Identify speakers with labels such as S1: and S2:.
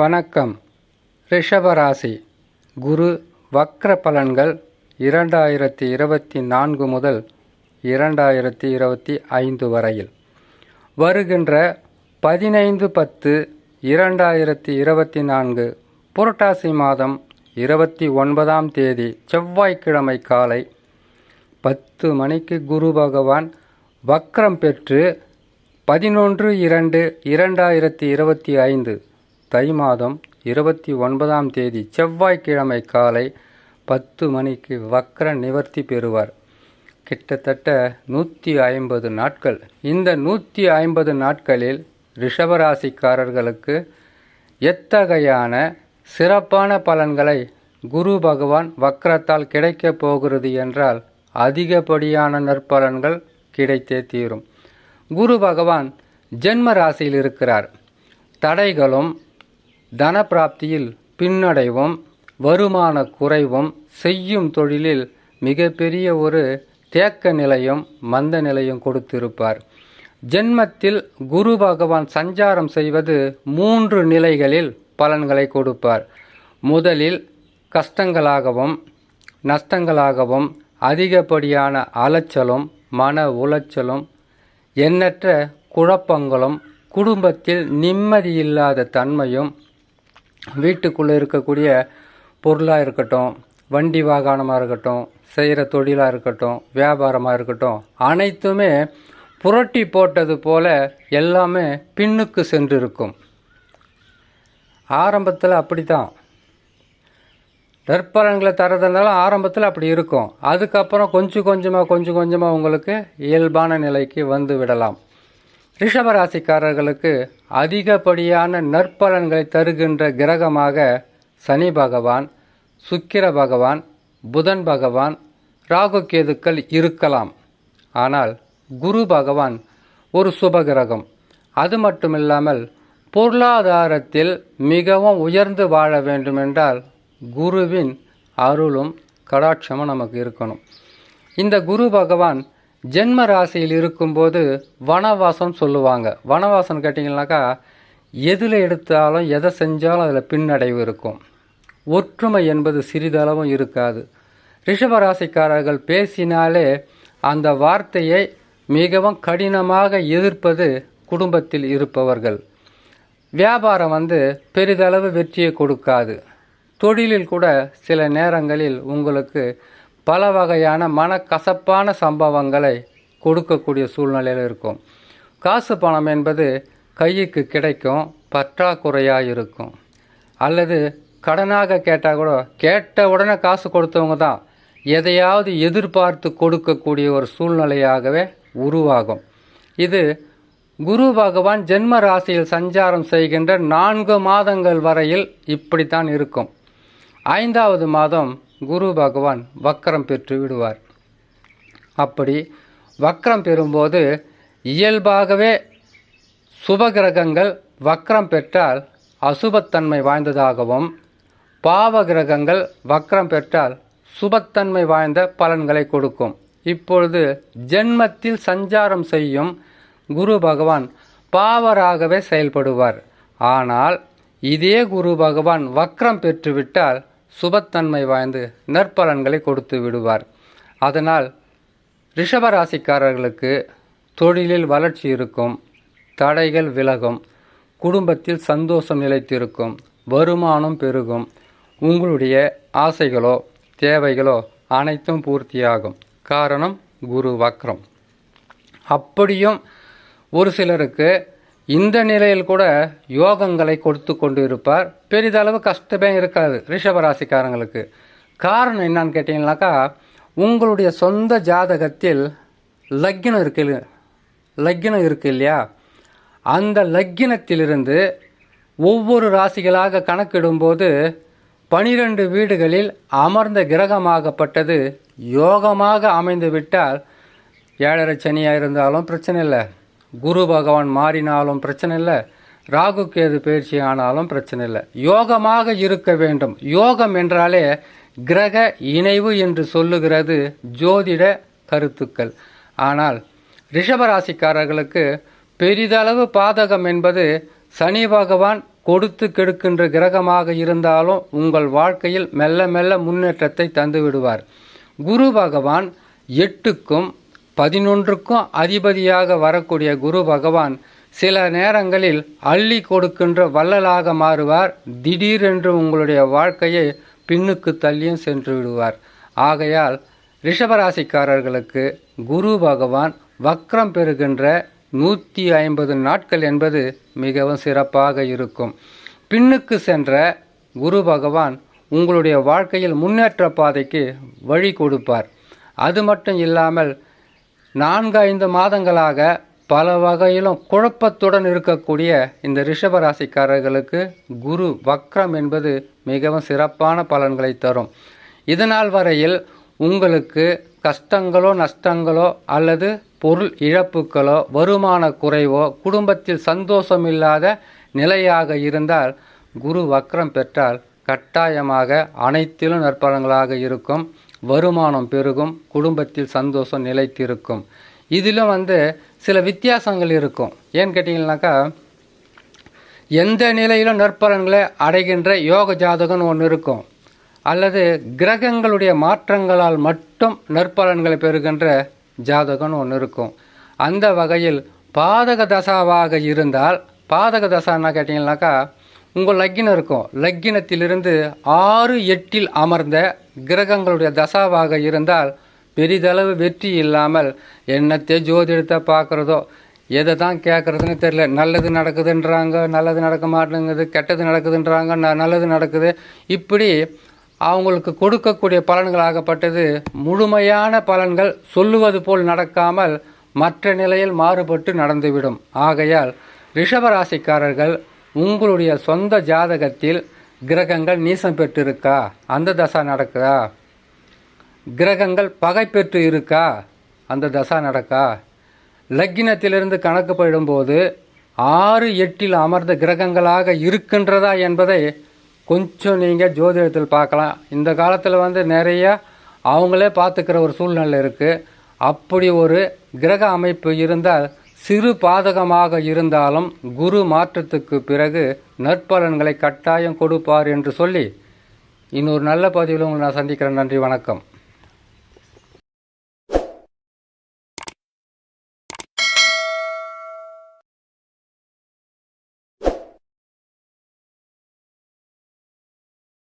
S1: வணக்கம் ரிஷபராசி குரு வக்ர பலன்கள் இரண்டாயிரத்தி இருபத்தி நான்கு முதல் இரண்டாயிரத்தி இருபத்தி ஐந்து வரையில் வருகின்ற பதினைந்து பத்து இரண்டாயிரத்தி இருபத்தி நான்கு புரட்டாசி மாதம் இருபத்தி ஒன்பதாம் தேதி செவ்வாய்க்கிழமை காலை பத்து மணிக்கு குரு பகவான் வக்ரம் பெற்று பதினொன்று இரண்டு இரண்டாயிரத்தி இருபத்தி ஐந்து தை மாதம் இருபத்தி ஒன்பதாம் தேதி செவ்வாய்க்கிழமை காலை பத்து மணிக்கு வக்ர நிவர்த்தி பெறுவார் கிட்டத்தட்ட நூற்றி ஐம்பது நாட்கள் இந்த நூற்றி ஐம்பது நாட்களில் ரிஷபராசிக்காரர்களுக்கு எத்தகையான சிறப்பான பலன்களை குரு பகவான் வக்ரத்தால் கிடைக்கப் போகிறது என்றால் அதிகப்படியான நற்பலன்கள் கிடைத்தே தீரும் குரு பகவான் ஜென்ம ராசியில் இருக்கிறார் தடைகளும் தனப்பிராப்தியில் பின்னடைவும் வருமான குறைவும் செய்யும் தொழிலில் மிகப்பெரிய ஒரு தேக்க நிலையும் மந்த நிலையும் கொடுத்திருப்பார் ஜென்மத்தில் குரு பகவான் சஞ்சாரம் செய்வது மூன்று நிலைகளில் பலன்களை கொடுப்பார் முதலில் கஷ்டங்களாகவும் நஷ்டங்களாகவும் அதிகப்படியான அலைச்சலும் மன உளைச்சலும் எண்ணற்ற குழப்பங்களும் குடும்பத்தில் நிம்மதியில்லாத தன்மையும் வீட்டுக்குள்ளே இருக்கக்கூடிய பொருளாக இருக்கட்டும் வண்டி வாகனமாக இருக்கட்டும் செய்கிற தொழிலாக இருக்கட்டும் வியாபாரமாக இருக்கட்டும் அனைத்துமே புரட்டி போட்டது போல எல்லாமே பின்னுக்கு சென்று இருக்கும் ஆரம்பத்தில் அப்படி தான் நற்பலன்களை தரதுனாலும் ஆரம்பத்தில் அப்படி இருக்கும் அதுக்கப்புறம் கொஞ்சம் கொஞ்சமாக கொஞ்சம் கொஞ்சமாக உங்களுக்கு இயல்பான நிலைக்கு வந்து விடலாம் ரிஷபராசிக்காரர்களுக்கு அதிகப்படியான நற்பலன்களை தருகின்ற கிரகமாக சனி பகவான் சுக்கிர பகவான் புதன் பகவான் ராகு கேதுக்கள் இருக்கலாம் ஆனால் குரு பகவான் ஒரு சுப கிரகம் அது மட்டுமில்லாமல் பொருளாதாரத்தில் மிகவும் உயர்ந்து வாழ வேண்டுமென்றால் குருவின் அருளும் கடாட்சமும் நமக்கு இருக்கணும் இந்த குரு பகவான் ஜென்ம ராசியில் இருக்கும்போது வனவாசம் சொல்லுவாங்க வனவாசம் கேட்டிங்கனாக்கா எதில் எடுத்தாலும் எதை செஞ்சாலும் அதில் பின்னடைவு இருக்கும் ஒற்றுமை என்பது சிறிதளவும் இருக்காது ரிஷபராசிக்காரர்கள் பேசினாலே அந்த வார்த்தையை மிகவும் கடினமாக எதிர்ப்பது குடும்பத்தில் இருப்பவர்கள் வியாபாரம் வந்து பெரிதளவு வெற்றியை கொடுக்காது தொழிலில் கூட சில நேரங்களில் உங்களுக்கு பல வகையான மனக்கசப்பான சம்பவங்களை கொடுக்கக்கூடிய சூழ்நிலையில் இருக்கும் காசு பணம் என்பது கைக்கு கிடைக்கும் பற்றாக்குறையாக இருக்கும் அல்லது கடனாக கேட்டால் கூட கேட்ட உடனே காசு கொடுத்தவங்க தான் எதையாவது எதிர்பார்த்து கொடுக்கக்கூடிய ஒரு சூழ்நிலையாகவே உருவாகும் இது குரு பகவான் ஜென்ம ராசியில் சஞ்சாரம் செய்கின்ற நான்கு மாதங்கள் வரையில் இப்படித்தான் இருக்கும் ஐந்தாவது மாதம் குரு பகவான் வக்கரம் பெற்று விடுவார் அப்படி வக்கரம் பெறும்போது இயல்பாகவே சுபகிரகங்கள் வக்கரம் பெற்றால் அசுபத்தன்மை வாய்ந்ததாகவும் பாவ கிரகங்கள் வக்கரம் பெற்றால் சுபத்தன்மை வாய்ந்த பலன்களை கொடுக்கும் இப்பொழுது ஜென்மத்தில் சஞ்சாரம் செய்யும் குரு பகவான் பாவராகவே செயல்படுவார் ஆனால் இதே குரு பகவான் வக்ரம் பெற்றுவிட்டால் சுபத்தன்மை வாய்ந்து நற்பலன்களை கொடுத்து விடுவார் அதனால் ரிஷபராசிக்காரர்களுக்கு தொழிலில் வளர்ச்சி இருக்கும் தடைகள் விலகும் குடும்பத்தில் சந்தோஷம் நிலைத்திருக்கும் வருமானம் பெருகும் உங்களுடைய ஆசைகளோ தேவைகளோ அனைத்தும் பூர்த்தியாகும் காரணம் குரு வக்ரம் அப்படியும் ஒரு சிலருக்கு இந்த நிலையில் கூட யோகங்களை கொடுத்து கொண்டு இருப்பார் பெரிதளவு கஷ்டமே இருக்காது ரிஷபராசிக்காரங்களுக்கு காரணம் என்னான்னு கேட்டிங்கனாக்கா உங்களுடைய சொந்த ஜாதகத்தில் லக்கினம் இருக்கு லக்கினம் இருக்கு இல்லையா அந்த லக்கினத்திலிருந்து ஒவ்வொரு ராசிகளாக கணக்கிடும்போது பனிரெண்டு வீடுகளில் அமர்ந்த கிரகமாகப்பட்டது யோகமாக அமைந்து விட்டால் ஏழரை சனியாக இருந்தாலும் பிரச்சனை இல்லை குரு பகவான் மாறினாலும் பிரச்சனை இல்லை ராகு கேது பயிற்சி ஆனாலும் பிரச்சனை இல்லை யோகமாக இருக்க வேண்டும் யோகம் என்றாலே கிரக இணைவு என்று சொல்லுகிறது ஜோதிட கருத்துக்கள் ஆனால் ரிஷபராசிக்காரர்களுக்கு பெரிதளவு பாதகம் என்பது சனி பகவான் கொடுத்து கெடுக்கின்ற கிரகமாக இருந்தாலும் உங்கள் வாழ்க்கையில் மெல்ல மெல்ல முன்னேற்றத்தை தந்து விடுவார் குரு பகவான் எட்டுக்கும் பதினொன்றுக்கும் அதிபதியாக வரக்கூடிய குரு பகவான் சில நேரங்களில் அள்ளி கொடுக்கின்ற வள்ளலாக மாறுவார் திடீரென்று உங்களுடைய வாழ்க்கையை பின்னுக்கு தள்ளியும் சென்று விடுவார் ஆகையால் ரிஷபராசிக்காரர்களுக்கு குரு பகவான் வக்ரம் பெறுகின்ற நூற்றி ஐம்பது நாட்கள் என்பது மிகவும் சிறப்பாக இருக்கும் பின்னுக்கு சென்ற குரு பகவான் உங்களுடைய வாழ்க்கையில் முன்னேற்ற பாதைக்கு வழி கொடுப்பார் அது மட்டும் இல்லாமல் நான்கு ஐந்து மாதங்களாக பல வகையிலும் குழப்பத்துடன் இருக்கக்கூடிய இந்த ரிஷபராசிக்காரர்களுக்கு குரு வக்ரம் என்பது மிகவும் சிறப்பான பலன்களை தரும் இதனால் வரையில் உங்களுக்கு கஷ்டங்களோ நஷ்டங்களோ அல்லது பொருள் இழப்புகளோ வருமான குறைவோ குடும்பத்தில் சந்தோஷம் இல்லாத நிலையாக இருந்தால் குரு வக்ரம் பெற்றால் கட்டாயமாக அனைத்திலும் நற்பலன்களாக இருக்கும் வருமானம் பெருகும் குடும்பத்தில் சந்தோஷம் நிலைத்திருக்கும் இதிலும் வந்து சில வித்தியாசங்கள் இருக்கும் ஏன்னு கேட்டிங்கனாக்கா எந்த நிலையிலும் நற்பலன்களை அடைகின்ற யோக ஜாதகம்னு ஒன்று இருக்கும் அல்லது கிரகங்களுடைய மாற்றங்களால் மட்டும் நற்பலன்களை பெறுகின்ற ஜாதகம்னு ஒன்று இருக்கும் அந்த வகையில் பாதக தசாவாக இருந்தால் பாதக தசான்னா கேட்டிங்கனாக்கா உங்கள் லக்கினம் இருக்கும் லக்கினத்திலிருந்து ஆறு எட்டில் அமர்ந்த கிரகங்களுடைய தசாவாக இருந்தால் பெரிதளவு வெற்றி இல்லாமல் என்னத்தை ஜோதிடத்தை பார்க்குறதோ எதை தான் கேட்குறதுன்னு தெரியல நல்லது நடக்குதுன்றாங்க நல்லது நடக்க மாட்டேங்குது கெட்டது நடக்குதுன்றாங்க ந நல்லது நடக்குது இப்படி அவங்களுக்கு கொடுக்கக்கூடிய பலன்கள் ஆகப்பட்டது முழுமையான பலன்கள் சொல்லுவது போல் நடக்காமல் மற்ற நிலையில் மாறுபட்டு நடந்துவிடும் ஆகையால் ரிஷபராசிக்காரர்கள் உங்களுடைய சொந்த ஜாதகத்தில் கிரகங்கள் நீசம் பெற்று இருக்கா அந்த தசா நடக்குதா கிரகங்கள் பகை பெற்று இருக்கா அந்த தசா நடக்கா லக்கினத்திலிருந்து கணக்கு போயிடும்போது ஆறு எட்டில் அமர்ந்த கிரகங்களாக இருக்கின்றதா என்பதை கொஞ்சம் நீங்கள் ஜோதிடத்தில் பார்க்கலாம் இந்த காலத்தில் வந்து நிறைய அவங்களே பார்த்துக்கிற ஒரு சூழ்நிலை இருக்குது அப்படி ஒரு கிரக அமைப்பு இருந்தால் சிறு பாதகமாக இருந்தாலும் குரு மாற்றத்துக்கு பிறகு நற்பலன்களை கட்டாயம் கொடுப்பார் என்று சொல்லி இன்னொரு நல்ல பதிவில் உங்களை நான் சந்திக்கிறேன் நன்றி வணக்கம்